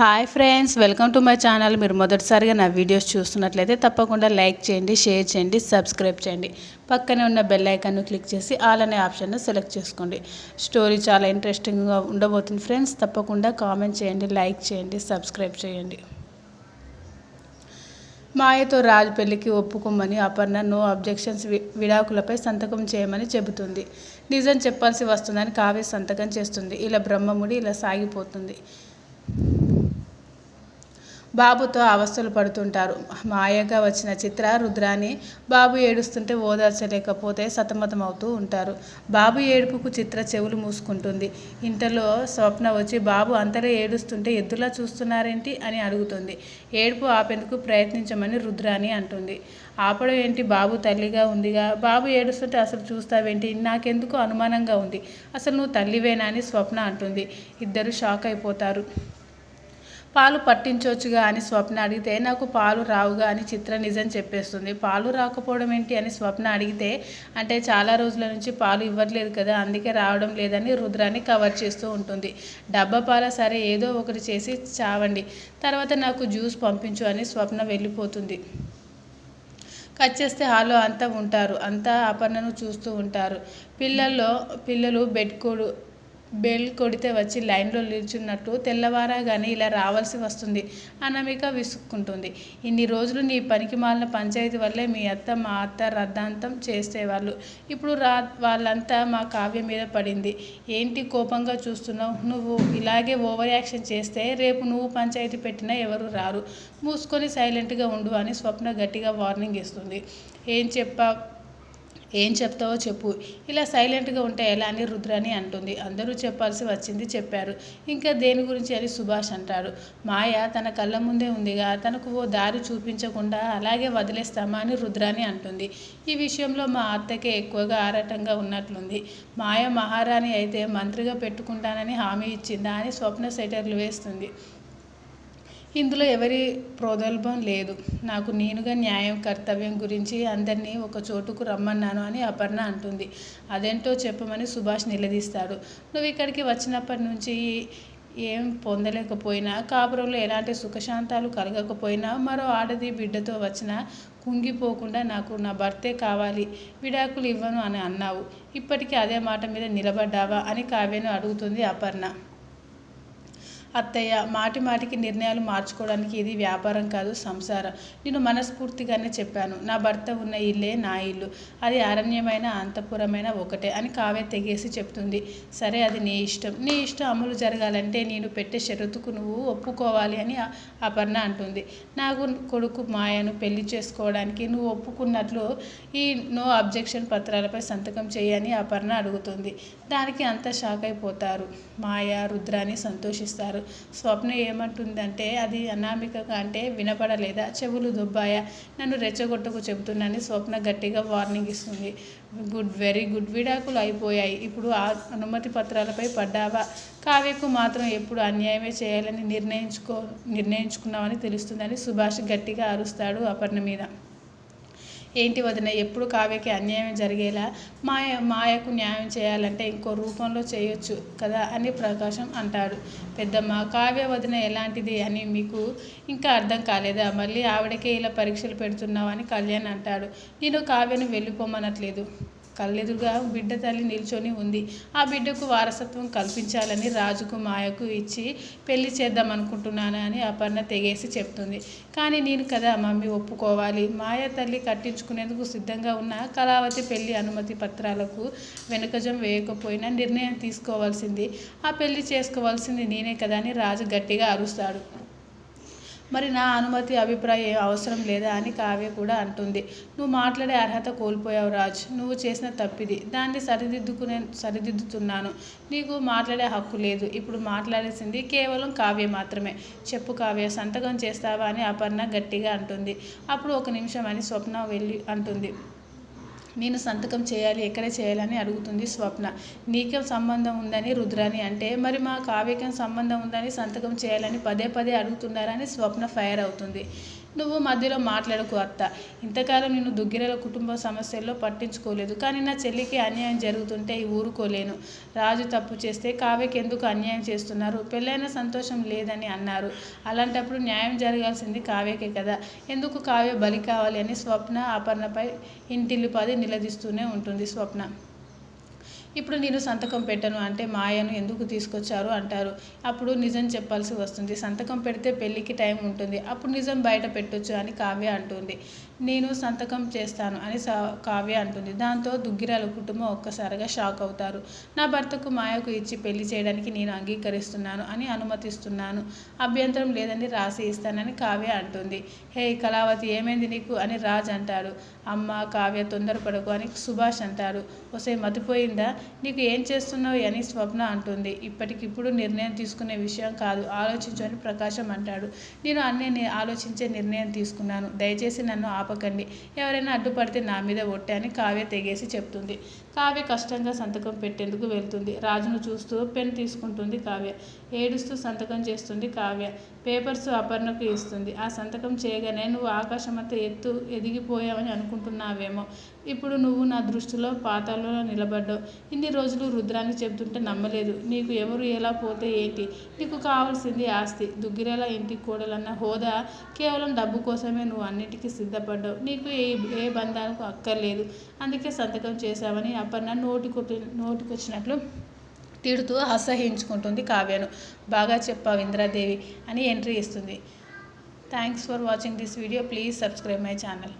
Hi friends welcome to my channel మీరు మొదటిసారిగా నా వీడియోస్ చూస్తున్నట్లయితే తప్పకుండా లైక్ చేయండి షేర్ చేయండి సబ్స్క్రైబ్ చేయండి. పక్కనే ఉన్న బెల్ ఐకాన్ను క్లిక్ చేసి ఆల్ అనే ఆప్షన్ను సెలెక్ట్ చేసుకోండి. స్టోరీ చాలా ఇంట్రెస్టింగ్గా ఉండబోతుంది ఫ్రెండ్స్ తప్పకుండా కామెంట్ చేయండి లైక్ చేయండి సబ్స్క్రైబ్ చేయండి. మాయతో రాజు పెళ్ళికి ఒప్పుకోమని అపర్ణ నో అబ్జెక్షన్స్ విడాకులపై సంతకం చేయమని చెబుతుంది. నిజం చెప్పాల్సి వస్తుందని కావ్య సంతకం చేస్తుంది. ఇలా బ్రహ్మముడి ఇలా సాగిపోతుంది. బాబుతో అవస్థలు పడుతుంటారు. మాయగా వచ్చిన చిత్ర రుద్రాని బాబు ఏడుస్తుంటే ఓదార్చలేకపోతే సతమతమవుతూ ఉంటారు. బాబు ఏడుపుకు చిత్ర చెవులు మూసుకుంటుంది. ఇంతలో స్వప్న వచ్చి బాబు అంతలో ఏడుస్తుంటే ఎద్దులా చూస్తున్నారేంటి? అని అడుగుతుంది. ఏడుపు ఆపేందుకు ప్రయత్నించమని రుద్రాని అంటుంది. ఆపడం ఏంటి? బాబు తల్లిగా ఉందిగా. బాబు ఏడుస్తుంటే అసలు చూస్తావేంటి? నాకెందుకు అనుమానంగా ఉంది? అసలు నువ్వు తల్లివేనా? అని స్వప్న అంటుంది. ఇద్దరు షాక్ అయిపోతారు. పాలు పట్టించవచ్చుగా అని స్వప్న అడిగితే నాకు పాలు రావుగా అని చిత్ర నిజం చెప్పేస్తుంది. పాలు రాకపోవడం ఏంటి? అని స్వప్న అడిగితే అంటే చాలా రోజుల నుంచి పాలు ఇవ్వట్లేదు కదా అందుకే రావడం లేదని రుద్రాన్ని కవర్ చేస్తూ ఉంటుంది. డబ్బా పాల సరే ఏదో ఒకటి చేసి చావండి. తర్వాత నాకు జ్యూస్ పంపించు అని స్వప్న వెళ్ళిపోతుంది. కట్ చేస్తే హాల్లో అంతా ఉంటారు. అంతా అపర్ణను చూస్తూ ఉంటారు. పిల్లల్లో పిల్లలు బెడ్ కొడు బెల్ కొడితే వచ్చి లైన్లో నిల్చున్నట్టు తెల్లవారాగానే ఇలా రావాల్సి వస్తుంది. అనామిక విసుక్కుంటుంది. ఇన్ని రోజులు నీ పనికి మాలిన పంచాయతీ వల్లే మీ అత్త మా అత్త రద్దాంతం చేసేవాళ్ళు. ఇప్పుడు రా వాళ్ళంతా మా కావ్య మీద పడింది. ఏంటి కోపంగా చూస్తున్నావు? నువ్వు ఇలాగే ఓవర్ యాక్షన్ చేస్తే రేపు నువ్వు పంచాయతీ పెట్టినా ఎవరు రారు. మూసుకొని సైలెంట్గా ఉండు అని స్వప్న గట్టిగా వార్నింగ్ ఇస్తుంది. ఏం చెప్పా ఏం చెప్తావో చెప్పు. ఇలా సైలెంట్గా ఉంటే ఎలా అని రుద్రాని అంటుంది. అందరూ చెప్పాల్సి వచ్చింది చెప్పారు. ఇంకా దేని గురించి అని సుభాష్ అంటాడు. మాయ తన కళ్ళ ముందే ఉందిగా తనకు ఓ దారి చూపించకుండా అలాగే వదిలేస్తామా అని రుద్రాని అంటుంది. ఈ విషయంలో మా అత్తకే ఎక్కువగా ఆరాటంగా ఉన్నట్లుంది. మాయ మహారాణి అయితే మంత్రిగా పెట్టుకుంటానని హామీ ఇచ్చిందా అని స్వప్న సెటర్లు వేస్తుంది. ఇందులో ఎవరి ప్రోదల్భం లేదు. నాకు నేనుగా న్యాయం కర్తవ్యం గురించి అందరినీ ఒక చోటుకు రమ్మన్నాను అని అపర్ణ అంటుంది. అదేంటో చెప్పమని సుభాష్ నిలదీస్తాడు. నువ్వు ఇక్కడికి వచ్చినప్పటి నుంచి ఏం పొందలేకపోయినా కాపురంలో ఎలాంటి సుఖశాంతాలు కలగకపోయినా మరో ఆడది బిడ్డతో వచ్చిన కుంగిపోకుండా నాకు నా భర్తే కావాలి విడాకులు ఇవ్వను అని అన్నావు. ఇప్పటికీ అదే మాట మీద నిలబడ్డావా అని కావ్యను అడుగుతుంది అపర్ణ. అత్తయ్య మాటి మాటికి నిర్ణయాలు మార్చుకోవడానికి ఇది వ్యాపారం కాదు సంసారం. నేను మనస్ఫూర్తిగానే చెప్పాను. నా భర్త ఉన్న ఇల్లే నా ఇల్లు. అది అరణ్యమైన అంతఃపురమైన ఒకటే అని కావ్య తెగేసి చెప్తుంది. సరే అది నీ ఇష్టం. నీ ఇష్టం అమలు జరగాలంటే నేను పెట్టే షరతుకు నువ్వు ఒప్పుకోవాలి అని అపర్ణ అంటుంది. నాకు కొడుకు మాయను పెళ్ళి చేసుకోవడానికి నువ్వు ఒప్పుకున్నట్లు ఈ నో అబ్జెక్షన్ పత్రాలపై సంతకం చేయని అపర్ణ అడుగుతుంది. దానికి అంత షాక్ అయిపోతారు. మాయ రుద్రాని సంతోషిస్తారు. స్వప్న ఏమంటుందంటే అది అనామికగా అంటే వినపడలేదా? చెవులు దుబ్బాయా? నన్ను రెచ్చగొట్టకు చెబుతున్నానని స్వప్న గట్టిగా వార్నింగ్ ఇస్తుంది. గుడ్ వెరీ గుడ్ విడాకులు అయిపోయాయి. ఇప్పుడు ఆ అనుమతి పత్రాలపై పడ్డావా? కావ్యకు మాత్రం ఎప్పుడు అన్యాయమే చేయాలని నిర్ణయించుకో నిర్ణయించుకున్నావని తెలుస్తుందని సుభాష్ గట్టిగా అరుస్తాడు అపర్ణ మీద. ఏంటి వదిన ఎప్పుడు కావ్యకి అన్యాయం జరిగేలా మాయ మాయకు న్యాయం చేయాలంటే ఇంకో రూపంలో చేయొచ్చు కదా అని ప్రకాశం అంటాడు. పెద్దమ్మ కావ్య వదిన ఎలాంటిది అని మీకు ఇంకా అర్థం కాలేదా? మళ్ళీ ఆవిడకే ఇలా పరీక్షలు పెడుతున్నావు అని కళ్యాణ్ అంటాడు. నేను కావ్యను వెళ్ళిపోమనట్లేదు. కళ్ళెదురుగా బిడ్డ తల్లి నిల్చొని ఉంది. ఆ బిడ్డకు వారసత్వం కల్పించాలని రాజుకు మాయకు ఇచ్చి పెళ్ళి చేద్దాం అనుకుంటున్నాను అని అపర్ణ తెగేసి చెప్తుంది. కానీ నేను కదా మమ్మీ ఒప్పుకోవాలి. మాయ తల్లి కట్టించుకునేందుకు సిద్ధంగా ఉన్న కళావతి పెళ్ళి అనుమతి పత్రాలకు వెనుకజం వేయకపోయినా నిర్ణయం తీసుకోవాల్సింది. ఆ పెళ్ళి చేసుకోవాల్సింది నేనే కదా అని రాజు గట్టిగా అరుస్తాడు. మరి నా అనుమతి అభిప్రాయం అవసరం లేదా అని కావ్య కూడా అంటుంది. నువ్వు మాట్లాడే అర్హత కోల్పోయావు రాజ్. నువ్వు చేసిన తప్పిది. దాన్ని సరిదిద్దుకునే సరిదిద్దుతున్నాను. నీకు మాట్లాడే హక్కు లేదు. ఇప్పుడు మాట్లాడేసింది కేవలం కావ్య మాత్రమే. చెప్పు కావ్య సంతకం చేస్తావా అని అపర్ణ గట్టిగా అంటుంది. అప్పుడు ఒక నిమిషం అని స్వప్న వెళ్ళి అంటుంది. నేను సంతకం చేయాలి ఎక్కడ చేయాలని అడుగుతుంది స్వప్న. నీకేం సంబంధం ఉందని రుద్రాని అంటే మరి మా కావ్యకేం సంబంధం ఉందని సంతకం చేయాలని పదే పదే అడుగుతున్నారని స్వప్న ఫైర్ అవుతుంది. నువ్వు మధ్యలో మాట్లాడకు అత్త. ఇంతకాలం నేను దుగ్గిరల కుటుంబ సమస్యల్లో పట్టించుకోలేదు. కానీ నా చెల్లికి అన్యాయం జరుగుతుంటే ఊరుకోలేను. రాజు తప్పు చేస్తే కావ్యకి ఎందుకు అన్యాయం చేస్తున్నారు? పెళ్ళైన సంతోషం లేదని అన్నారు. అలాంటప్పుడు న్యాయం జరగాల్సింది కావ్యకే కదా. ఎందుకు కావ్య బలి కావాలి అని స్వప్న అపర్ణపై ఇంటిల్లిపాది నిలదీస్తూనే ఉంటుంది స్వప్న. ఇప్పుడు నేను సంతకం పెట్టను అంటే మాయను ఎందుకు తీసుకొచ్చారు అంటారు. అప్పుడు నిజం చెప్పాల్సి వస్తుంది. సంతకం పెడితే పెళ్ళికి టైం ఉంటుంది. అప్పుడు నిజం బయట పెట్టొచ్చు అని కావ్య అంటుంది. నేను సంతకం చేస్తాను అని కావ్య అంటుంది. దాంతో దుగ్గిరాల కుటుంబం ఒక్కసారిగా షాక్ అవుతారు. నా భర్తకు మాయకు ఇచ్చి పెళ్ళి చేయడానికి నేను అంగీకరిస్తున్నాను అని అనుమతిస్తున్నాను. అభ్యంతరం లేదని రాసి ఇస్తానని కావ్య అంటుంది. హే కళావతి ఏమైంది నీకు? అని రాజ్ అంటాడు. అమ్మ కావ్య తొందరపడకు అని సుభాష్ అంటారు ఒసే మతిపోయిందా? నీకు ఏం చేస్తున్నావు అని స్వప్న అంటుంది. ఇప్పటికిప్పుడు నిర్ణయం తీసుకునే విషయం కాదు ఆలోచించు అని ప్రకాశం అంటాడు. నేను అన్నీ ఆలోచించే నిర్ణయం తీసుకున్నాను. దయచేసి నన్ను ఆపకండి. ఎవరైనా అడ్డుపడితే నా మీద ఒట్టే అని కావ్య తెగేసి చెప్తుంది. కావ్య కష్టంగా సంతకం పెట్టేందుకు వెళ్తుంది. రాజును చూస్తూ పెన్ తీసుకుంటుంది కావ్య. ఏడుస్తూ సంతకం చేస్తుంది కావ్య. పేపర్స్ అపర్ణకు ఇస్తుంది. ఆ సంతకం చేయగానే నువ్వు ఆకాశమంత ఎత్తు ఎదిగిపోయావని అనుకుంటున్నావేమో. ఇప్పుడు నువ్వు నా దృష్టిలో పాతాల్లో నిలబడ్డావు. ఇన్ని రోజులు రుద్రాన్ని చెబుతుంటే నమ్మలేదు. నీకు ఎవరు ఎలా పోతే ఏంటి? నీకు కావాల్సింది ఆస్తి. దుగ్గిరేలా ఇంటి కూడలన్న హోదా కేవలం డబ్బు కోసమే నువ్వు అన్నిటికీ సిద్ధపడ్డావు. నీకు ఏ ఏ బంధాలకు అక్కర్లేదు. అందుకే సంతకం చేశావని అపర్ణ నోటికొట్టి నోటికొచ్చినట్లు తిడుతూ అసహించుకుంటుంది కావ్యను. బాగా చెప్పావు ఇంద్రాదేవి అని ఎంట్రీ ఇస్తుంది. Thanks for watching this video please subscribe my channel